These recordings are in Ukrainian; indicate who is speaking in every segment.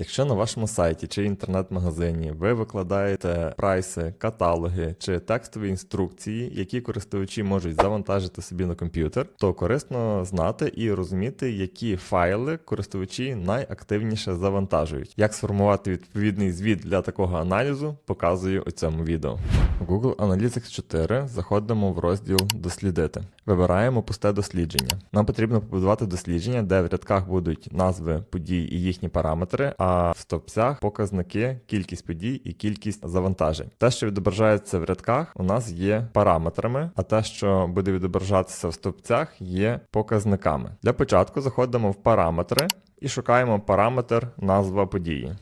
Speaker 1: Якщо на вашому сайті чи інтернет-магазині ви викладаєте прайси, каталоги чи текстові інструкції, які користувачі можуть завантажити собі на комп'ютер, то корисно знати і розуміти, які файли користувачі найактивніше завантажують. Як сформувати відповідний звіт для такого аналізу, показую у цьому відео. Google Analytics 4 заходимо в розділ Дослідити. Вибираємо пусте дослідження. Нам потрібно побудувати дослідження, де в рядках будуть назви подій і їхні параметри, а в стовпцях показники, кількість подій і кількість завантажень. Те, що відображається в рядках, у нас є параметрами, а те, що буде відображатися в стовпцях, є показниками. Для початку заходимо в параметри і шукаємо параметр назва події.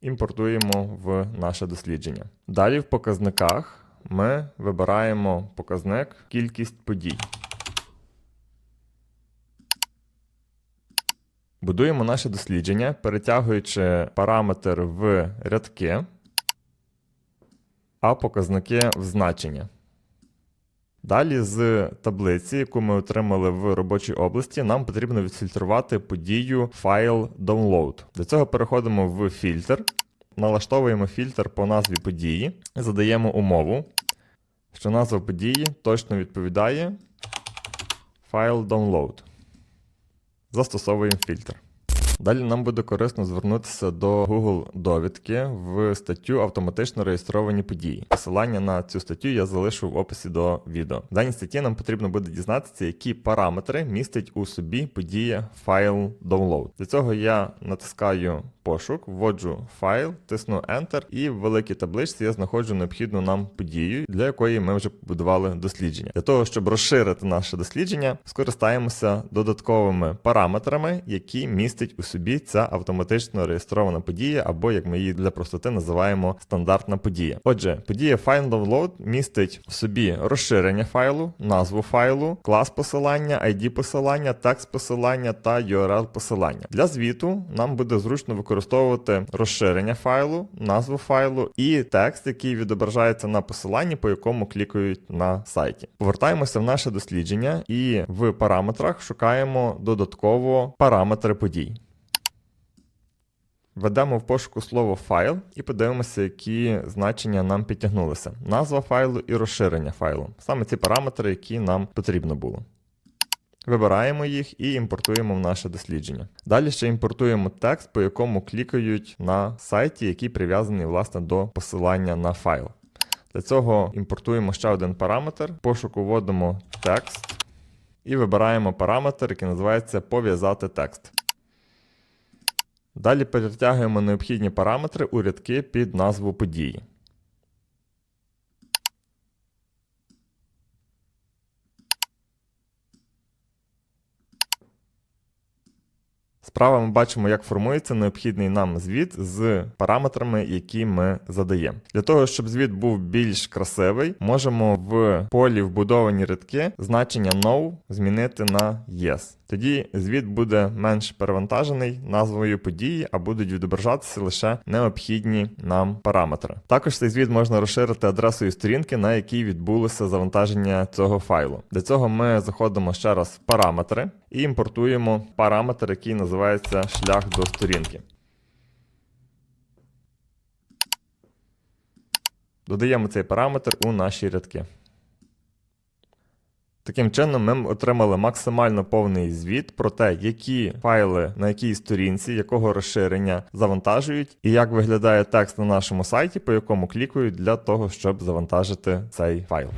Speaker 1: Імпортуємо в наше дослідження. Далі в показниках ми вибираємо показник кількість подій. Будуємо наше дослідження, перетягуючи параметр в рядки, а показники в значення. Далі з таблиці, яку ми отримали в робочій області, нам потрібно відфільтрувати подію файл download. Для цього переходимо в фільтр, налаштовуємо фільтр по назві події, задаємо умову, що назва події точно відповідає файл download. Застосовуємо фільтр. Далі нам буде корисно звернутися до Google довідки в статтю автоматично реєстровані події. Посилання на цю статтю я залишу в описі до відео. В даній статті нам потрібно буде дізнатися, які параметри містить у собі подія файл download. Для цього я натискаю пошук, вводжу файл, тисну Enter, і в великій табличці я знаходжу необхідну нам подію, для якої ми вже побудували дослідження. Для того, щоб розширити наше дослідження, скористаємося додатковими параметрами, які містить у собі ця автоматично реєстрована подія, або як ми її для простоти називаємо стандартна подія. Отже, подія File Download містить в собі розширення файлу, назву файлу, клас посилання, ID посилання, текст посилання та URL посилання. Для звіту нам буде зручно використовувати розширення файлу, назву файлу і текст, який відображається на посиланні, по якому клікають на сайті. Повертаємося в наше дослідження і в параметрах шукаємо додатково параметри подій. Введемо в пошуку слово файл і подивимося, які значення нам підтягнулися. Назва файлу і розширення файлу. Саме ці параметри, які нам потрібно було. Вибираємо їх і імпортуємо в наше дослідження. Далі ще імпортуємо текст, по якому клікають на сайті, який прив'язаний власне до посилання на файл. Для цього імпортуємо ще один параметр. Пошуку вводимо текст і вибираємо параметр, який називається пов'язати текст. Далі перетягуємо необхідні параметри у рядки під назву події. Справа ми бачимо, як формується необхідний нам звіт з параметрами, які ми задаємо. Для того, щоб звіт був більш красивий, можемо в полі вбудовані рядки значення no змінити на yes. Тоді звіт буде менш перевантажений назвою події, а будуть відображатися лише необхідні нам параметри. Також цей звіт можна розширити адресою сторінки, на якій відбулося завантаження цього файлу. Для цього ми заходимо ще раз в параметри і імпортуємо параметр, який називається шлях до сторінки. Додаємо цей параметр у наші рядки. Таким чином, ми отримали максимально повний звіт про те, які файли на якій сторінці, якого розширення завантажують, і як виглядає текст на нашому сайті, по якому клікають для того, щоб завантажити цей файл.